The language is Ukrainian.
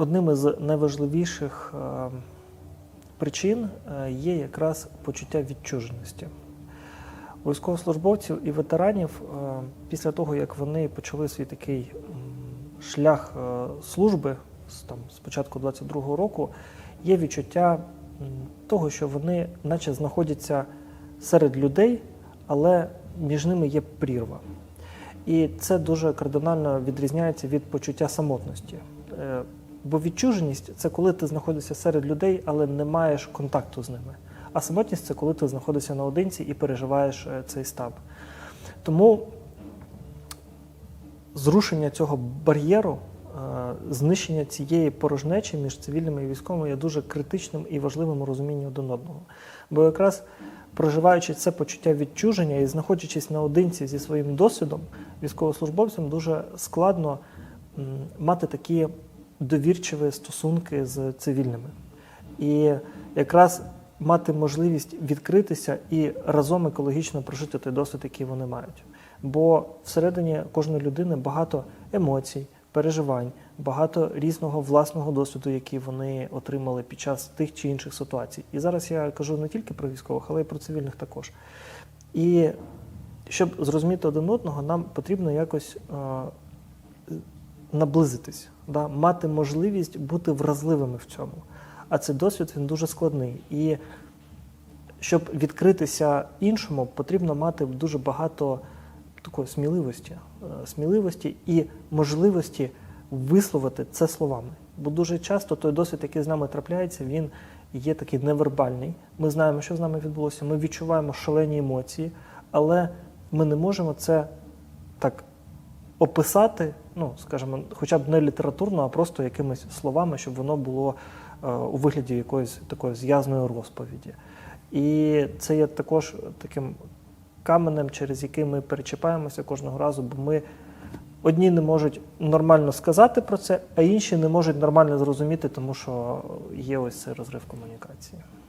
Одним із найважливіших е, причин е, є якраз почуття відчуженості. Військовослужбовців і ветеранів е, після того, як вони почали свій такий шлях служби там, з початку 22-го року, є відчуття того, що вони наче знаходяться серед людей, але між ними є прірва. І це дуже кардинально відрізняється від почуття самотності. Бо відчуженість це коли ти знаходишся серед людей, але не маєш контакту з ними. А самотність це коли ти знаходишся наодинці і переживаєш е, цей стан. Тому зрушення цього бар'єру, е, знищення цієї порожнечі між цивільними і військовими є дуже критичним і важливим у розумінні один одного. Бо якраз проживаючи це почуття відчуження і знаходячись наодинці зі своїм досвідом, військовослужбовцям дуже складно мати такі довірчиві стосунки з цивільними. І якраз мати можливість відкритися і разом екологічно прожити той досвід, який вони мають. Бо всередині кожної людини багато емоцій, переживань, багато різного власного досвіду, який вони отримали під час тих чи інших ситуацій. І зараз я кажу не тільки про військових, але й про цивільних також. І щоб зрозуміти один одного, нам потрібно якось е, наблизитись, да? мати можливість бути вразливими в цьому. А цей досвід він дуже складний. І щоб відкритися іншому, потрібно мати дуже багато такої сміливості, е, сміливості і можливості висловити це словами. Бо дуже часто той досвід, який з нами трапляється, він є такий невербальний. Ми знаємо, що з нами відбулося, ми відчуваємо шалені емоції, але ми не можемо це так описати, ну, скажімо, хоча б не літературно, а просто якимись словами, щоб воно було е, у вигляді якоїсь такої зв'язної розповіді. І це є також таким каменем, через який ми перечіпаємося кожного разу, бо ми одні не можуть нормально сказати про це, а інші не можуть нормально зрозуміти, тому що є ось цей розрив комунікації.